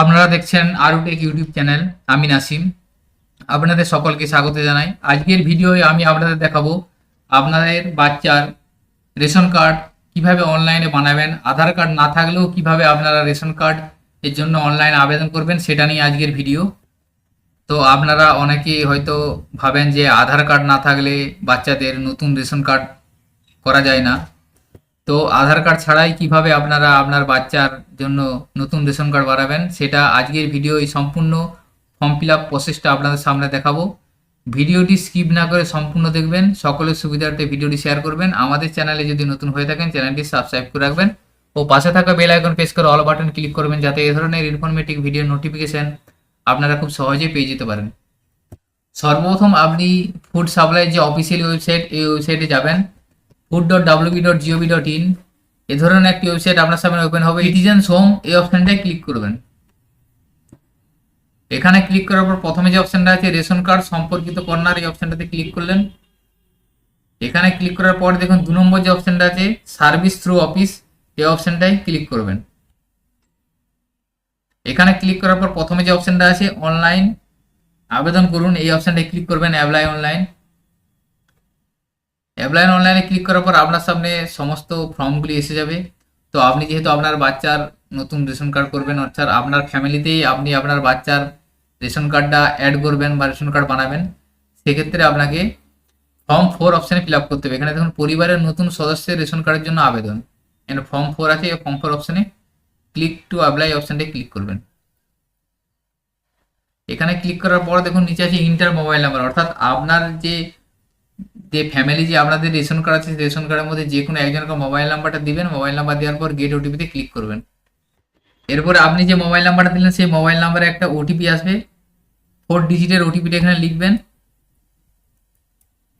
আপনারা দেখছেন আরুটেক YouTube channel আমি নাসিম। আপনাদের সকলকে স্বাগত জানাই। আজকের ভিডিওয়ে আমি আপনাদের দেখাবো আপনাদের বাচ্চার রেশন কার্ড কীভাবে অনলাইনে বানাবেন, আধার কার্ড না থাকলেও কীভাবে আপনারা রেশন কার্ড এর জন্য অনলাইন আবেদন করবেন, সেটা নিয়ে আজকের ভিডিও। তো আপনারা অনেকেই হয়তো ভাবেন যে আধার কার্ড না থাকলে বাচ্চাদের নতুন রেশন কার্ড করা যায় না। তো আধার কার্ড ছাড়াই কীভাবে আপনারা আপনার বাচ্চার জন্য নতুন রেশন কার্ড বানাবেন, সেটা আজকের ভিডিও এই সম্পূর্ণ ফর্ম ফিল আপ প্রসেসটা আপনাদের সামনে দেখাবো। ভিডিওটি স্কিপ না করে সম্পূর্ণ দেখবেন, সকলের সুবিধার্থে ভিডিওটি শেয়ার করবেন। আমাদের চ্যানেলে যদি নতুন হয়ে থাকেন, চ্যানেলটি সাবস্ক্রাইব করে রাখবেন ও পাশে থাকা বেল আইকন প্রেস করে অল বাটন ক্লিক করবেন, যাতে এই ধরনের ইনফরমেটিভ ভিডিও নোটিফিকেশন আপনারা খুব সহজেই পেয়ে যেতে পারেন। সর্বপ্রথম আপনি ফুড সাপ্লাই যে অফিসিয়াল ওয়েবসাইট এই ওয়েবসাইটে যাবেন। Food dot W B dot G O V dot in এ ধরনের একটি ওয়েবসাইট আপনার সামনে ওপেন হবে। সিটিজেন্স হোম এই অপশনটায় ক্লিক করবেন। এখানে ক্লিক করার পর প্রথমে যে অপশনটা আছে, রেশন কার্ড, সম্পর্কিত কর্নার এই অপশনটাতে ক্লিক করলেন। এখানে ক্লিক করার পর দেখুন, দু নম্বর যে অপশনটা আছে সার্ভিস থ্রু অফিস এই অপশনটায় ক্লিক করবেন। এখানে ক্লিক করার পর প্রথমে যে অপশনটা আছে অনলাইন আবেদন করুন। এই অপশনটায় ক্লিক করবেন অ্যাপ্লাই অনলাইন অ্যাপ্লাই অনলাইনে ক্লিক করার পর আপনার সামনে সমস্ত ফর্মগুলি এসে যাবে। তো আপনি যেহেতু আপনার বাচ্চার নতুন রেশন কার্ড করবেন, অর্থাৎ আপনার ফ্যামিলিতেই আপনি আপনার বাচ্চার রেশন কার্ডটা অ্যাড করবেন বা রেশন কার্ড বানাবেন, সেক্ষেত্রে আপনাকে ফর্ম ফোর অপশানে ফিল আপ করতে হবে। এখানে দেখুন, পরিবারের নতুন সদস্যের রেশন কার্ডের জন্য আবেদন। এখানে ফর্ম ফোর আছে, এই ফর্ম ফোর অপশানে ক্লিক টু অ্যাপ্লাই অপশানটায় ক্লিক করবেন। এখানে ক্লিক করার পর দেখুন, নিচে আছে ইন্টার মোবাইল নাম্বার অর্থাৎ আপনার যে যে ফ্যামিলি যে আপনাদের রেশন কার্ড আছে রেশন কার্ডের মধ্যে যে কোনো একজনকে মোবাইল নাম্বারটা দিবেন মোবাইল নাম্বার দেওয়ার পর গেট ওটিপিতে ক্লিক করবেন। এরপর আপনি যে মোবাইল নাম্বারটা দিলেন, সেই মোবাইল নাম্বারে একটা ওটিপি আসবে। ফোর ডিজিটের ওটিপিটা এখানে লিখবেন।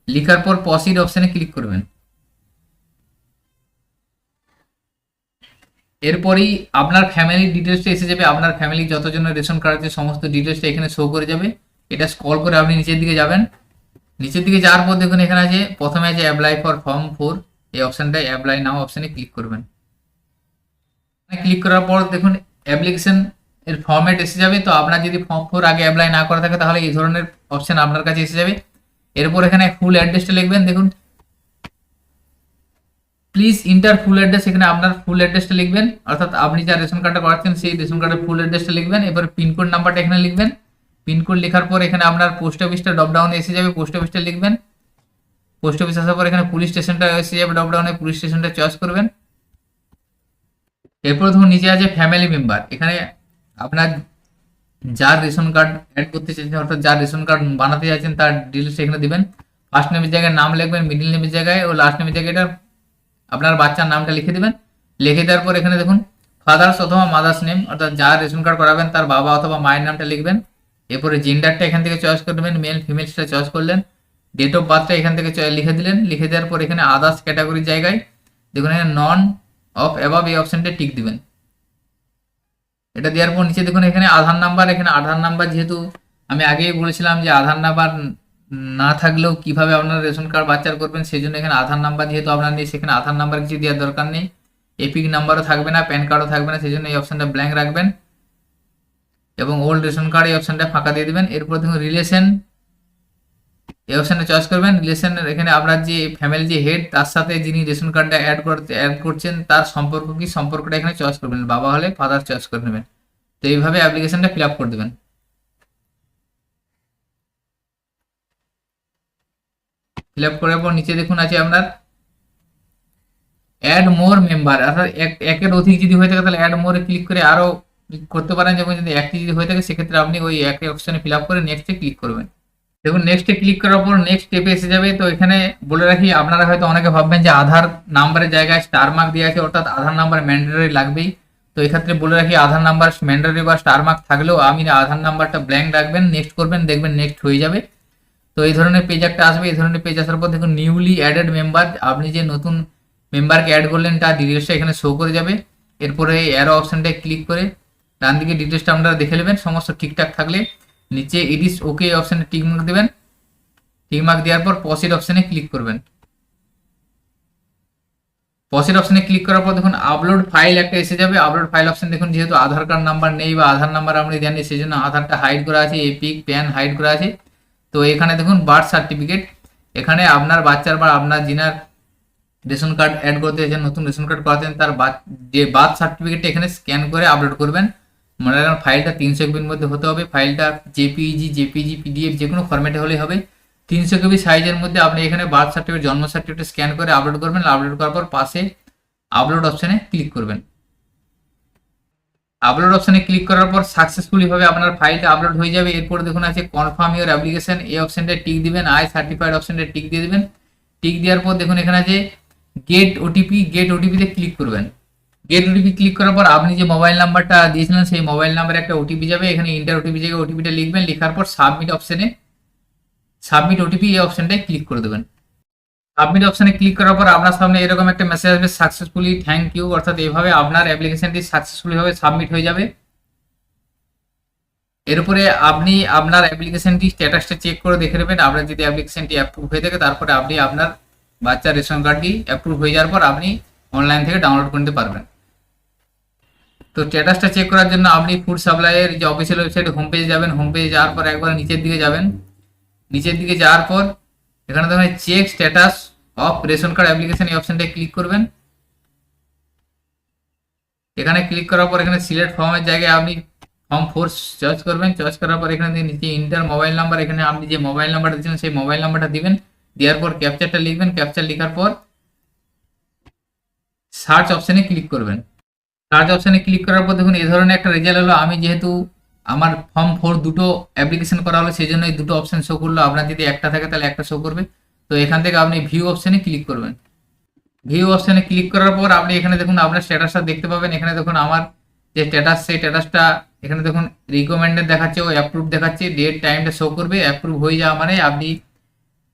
লিখার পর পসিড অপশানে ক্লিক করবেন। এরপরই আপনার ফ্যামিলির ডিটেলসটা এসে যাবে। আপনার ফ্যামিলি যতজনের রেশন কার্ড আছে, সমস্ত ডিটেলসটা এখানে শো করে যাবে। এটা স্ক্রল করে আপনি নিচের দিকে যাবেন। নিচের দিকে যাওয়ার পর দেখুন এখানে আছে, প্রথমে আছে অ্যাপ্লাই ফর ফর্ম ফোর এই অপশানটায় অ্যাপ্লাই নাও অপশানে ক্লিক করবেন। ক্লিক করার পর দেখুন অ্যাপ্লিকেশন এর ফর্ম্যাট এসে যাবে, তো আপনার যদি ফর্ম ফোর আগে অ্যাপ্লাই না করা থাকে তাহলে এই ধরনের অপশান আপনার কাছে এসে যাবে। এরপর এখানে ফুল অ্যাড্রেসটা লিখবেন, দেখুন। প্লিজ ইন্টার ফুল অ্যাড্রেস এখানে আপনার ফুল অ্যাড্রেসটা লিখবেন, অর্থাৎ আপনি যা রেশন কার্ডটা করাচ্ছেন সেই রেশন কার্ডের ফুল অ্যাড্রেসটা লিখবেন এবার পিনকোড নাম্বারটা এখানে লিখবেন। পিনকোড লেখার পর এখানে আপনার পোস্ট অফিসটা ড্রপডাউনে এসে যাবে পোস্ট অফিসটা লিখবেন। পোস্ট অফিস আসার পর এখানে পুলিশ স্টেশনটা এসে যাবে ড্রপডাউনে পুলিশ স্টেশনটা চয়েস করবেন। এরপর ধরুন নিচে আছে ফ্যামিলি মেম্বার এখানে আপনার যার রেশন কার্ড অ্যাড করতে চাইছেন, অর্থাৎ যার রেশন কার্ড বানাতে চাইছেন, তার ডিটেলস এখানে দিবেন। ফার্স্ট নেমের জায়গায় নাম লিখবেন মিডিল নেমের জায়গায়, ও লাস্ট নেমের জায়গায় আপনার বাচ্চার নামটা লিখে দিবেন। লিখে দেওয়ার পর এখানে দেখুন ফাদার্স অথবা মাদার্স নেম অর্থাৎ যার রেশন কার্ড করাবেন, তার বাবা অথবা মায়ের নামটা লিখবেন। এরপরে জেন্ডারটা এখান থেকে চয়েস করবেন মেল ফিমেল সেটা চয়েস করলেন। ডেট অফ বার্থটা এখান থেকে লিখে দিলেন, লিখে দেওয়ার পর এখানে আদার্স ক্যাটাগরির জায়গায় দেখুন, এখানে নন অফ অ্যাবাভ এই অপশনটা টিক দিবেন। এটা দেওয়ার পর নিচে দেখুন, এখানে আধার নাম্বার এখানে আধার নাম্বার যেহেতু আমি আগেই বলেছিলাম যে আধার নাম্বার না থাকলেও কীভাবে আপনার রেশন কার্ড বাচ্চার করবেন সেই জন্য এখানে আধার নাম্বার যেহেতু আপনার নেই সেখানে আধার নাম্বার কিছু দেওয়ার দরকার নেই। এপিক নাম্বারও থাকবে না প্যান কার্ডও থাকবে না সেই জন্য এই অপশনটা ব্ল্যাঙ্ক রাখবেন। এবং ওল্ড রেশন কার্ড এই অপশনটা ফাঁকা দিয়ে দেবেন। এরপর দেখুন রিলেশন এই অপশনটা চয়েস করবেন। রিলেশন এখানে আপনার যে ফ্যামিলি যে হেড তার সাথে যিনি রেশন কার্ডটা অ্যাড করতে অ্যাড করছেন, তার সম্পর্ক কি? সম্পর্কটা এখানে চয়েস করবেন। বাবা হলে ফাদার চয়েস করে নেবেন। তো এইভাবে অ্যাপ্লিকেশনটা ফিল আপ করে দেবেন। ফিল আপ করার পর নিচে দেখুন আছে আপনার অ্যাড মোর মেম্বার অর্থাৎ এক, একের অধিক যদি হয়ে থাকে, তাহলে অ্যাড মোরে ক্লিক করে আরও করতে পারেন যেমন যদি একটি যদি হয়ে থাকে, সেক্ষেত্রে আপনি ওই একই অপশানে ফিল আপ করে নেক্সটে ক্লিক করবেন। দেখুন নেক্সটে ক্লিক করার পর নেক্সট স্টেপে এসে যাবে। তো এখানে বলে রাখি, আপনারা হয়তো অনেকে ভাববেন যে আধার নাম্বারের জায়গায় স্টার মার্ক দিয়ে আছে, অর্থাৎ আধার নাম্বার ম্যান্ডেটরি লাগবেই। তো এক্ষেত্রে বলে রাখি, আধার নাম্বার ম্যান্ডেটরি বা স্টার মার্ক থাকলেও আমি আধার নাম্বারটা ব্ল্যাঙ্ক রাখবেন নেক্সট করবেন, দেখবেন নেক্সট হয়ে যাবে। তো এই ধরনের পেজ একটা আসবে। এই ধরনের পেজ আসার পর দেখুন নিউলি অ্যাডেড মেম্বার আপনি যে নতুন মেম্বারকে অ্যাড করলেন, তার ডিটেলসটা এখানে শো করে যাবে। এরপরে অ্যারো অপশানটায় ক্লিক করে ডান দিকে ডিটেলসটা আপনারা দেখে নেবেন, সমস্ত ঠিকঠাক থাকলে নিচে এডিস ওকে অপশানে টিকমার্ক দেবেন। টিকমার্ক দেওয়ার পর পসিড অপশানে ক্লিক করবেন। পসিড অপশানে ক্লিক করার পর দেখুন আপলোড ফাইল একটা এসে যাবে। আপলোড ফাইল অপশান দেখুন, যেহেতু আধার কার্ড নাম্বার নেই বা আধার নাম্বার আপনি দেননি সেই জন্য আধারটা হাইড করা আছে এপিক প্যান হাইড করা আছে। তো এখানে দেখুন বার্থ সার্টিফিকেট এখানে আপনার বাচ্চার বা আপনার যিনার রেশন কার্ড অ্যাড করতে চাইছেন নতুন রেশন কার্ড করাতেন, তার যে বার্থ সার্টিফিকেটটা এখানে স্ক্যান করে আপলোড করবেন। মনে রাখবেন ফাইলটা তিনশো এমবির মধ্যে হতে হবে। ফাইলটা জেপিইজি জেপিজি পিডিএফ যে কোনো ফরম্যাটে হলেই হবে। তিনশো কেবি সাইজের মধ্যে আপনি এখানে বার্থ সার্টিফিকেট জন্ম সার্টিফিকেট স্ক্যান করে আপলোড করবেন। আপলোড করার পর পাশে আপলোড অপশানে ক্লিক করবেন। আপলোড অপশানে ক্লিক করার পর সাকসেসফুলি ভাবে আপনার ফাইলটা আপলোড হয়ে যাবে। এরপর দেখুন আছে কনফার্ম ইউর অ্যাপ্লিকেশন এই অপশানটা টিক দিবেন আই সার্টিফাইড অপশানটা টিক দিয়ে দেবেন। টিক দেওয়ার পর দেখুন এখানে আছে গেট ওটিপি গেট ওটিপিতে ক্লিক করবেন। গেট ওটিপি ক্লিক করার পর আপনি যে মোবাইল নাম্বারটা দিয়েছিলেন, সেই মোবাইল নাম্বারে একটা ওটিপি যাবে। এখানে ইন্টার ওটিপি জায়গায় ওটিপিটা লিখবেন, লেখার পর সাবমিট অপশানে সাবমিট ওটিপি এই অপশানটায় ক্লিক করে দেবেন। সাবমিট অপশানে ক্লিক করার পর আপনার সামনে এরকম একটা মেসেজ আসবে সাকসেসফুলি থ্যাংক ইউ অর্থাৎ এইভাবে আপনার অ্যাপ্লিকেশনটি সাকসেসফুলি ভাবে সাবমিট হয়ে যাবে। এরপরে আপনি আপনার অ্যাপ্লিকেশনটি স্ট্যাটাসটা চেক করে দেখে নেবেন। আপনার যদি অ্যাপ্লিকেশনটি অ্যাপ্রুভ হয়ে থাকে, তারপরে আপনি আপনার বাচ্চার রেশন কার্ডটি অ্যাপ্রুভ হয়ে যাওয়ার পর আপনি অনলাইন থেকে ডাউনলোড করতে পারবেন। তো স্ট্যাটাসটা চেক করার জন্য আপনি ফুড সাপ্লাইয়ের যে অফিসিয়াল ওয়েবসাইট হোম পেজে যাবেন হোম পেজে যাওয়ার পর একবার নিচের দিকে যাবেন। নিচের দিকে যাওয়ার পর এখানে দেখুন check status of ration card application এই অপশনটায় ক্লিক করবেন। এখানে ক্লিক করার পর এখানে সিলেক্ট ফর্মের জায়গায় আপনি ফর্ম ফোর চয়েস করবেন। চয়েস করার পর এখানে নিচে ইন্টার মোবাইল নাম্বার এখানে আপনি যে মোবাইল নাম্বারটা দিচ্ছেন সেই মোবাইল নাম্বারটা দিবেন। দেওয়ার পর ক্যাপচারটা লিখবেন। ক্যাপচার লেখার পর সার্চ অপশানে ক্লিক করবেন। সার্চ অপশানে ক্লিক করার পর দেখুন, এই ধরনের একটা রেজাল্ট হলো আমি যেহেতু আমার ফর্ম ফোর দুটো অ্যাপ্লিকেশন করা হলো সেই জন্য এই দুটো অপশান শো করল। আপনার যদি একটা থাকে, তাহলে একটা শো করবে। তো এখান থেকে আপনি ভিউ অপশানে ক্লিক করবেন। ভিউ অপশানে ক্লিক করার পর আপনি এখানে দেখুন, আপনার স্ট্যাটাসটা দেখতে পাবেন। এখানে দেখুন, আমার যে স্ট্যাটাস সেই স্ট্যাটাসটা এখানে দেখুন রিকমেন্ডেড দেখাচ্ছে ও অ্যাপ্রুভ দেখাচ্ছে। ডেট টাইমটা শো করবে। অ্যাপ্রুভ হয়ে যাওয়া মানে আপনি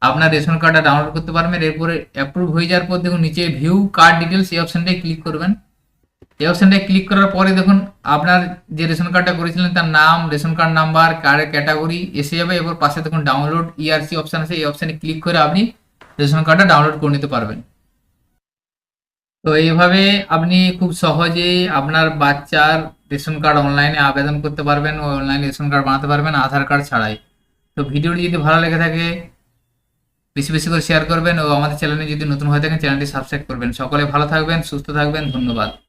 আপনার রেশন কার্ডটা ডাউনলোড করতে পারবেন। এরপরে অ্যাপ্রুভ হয়ে যাওয়ার পর দেখুন, নিচে ভিউ কার্ড ডিটেলস এই অপশানটাই ক্লিক করবেন। এই অপশনটায় ক্লিক করার পরে দেখুন, আপনার যে রেশন কার্ডটা করেছিলেন, তার নাম, রেশন কার্ড নাম্বার কার্ডের ক্যাটাগরি এসে যাবে এবার পাশে দেখুন ডাউনলোড ইআরসি অপশন আছে, এই অপশানে ক্লিক করে আপনি রেশন কার্ডটা ডাউনলোড করে নিতে পারবেন। তো এইভাবে আপনি খুব সহজেই আপনার বাচ্চার রেশন কার্ড অনলাইনে আবেদন করতে পারবেন ও অনলাইনে রেশন কার্ড বানাতে পারবেন আধার কার্ড ছাড়াই। তো ভিডিওটি যদি ভালো লেগে থাকে, বেশি বেশি করে শেয়ার করবেন ও আমাদের চ্যানেলে যদি নতুন হয়ে থাকেন চ্যানেলটি সাবস্ক্রাইব করবেন। সকলে ভালো থাকবেন, সুস্থ থাকবেন, ধন্যবাদ।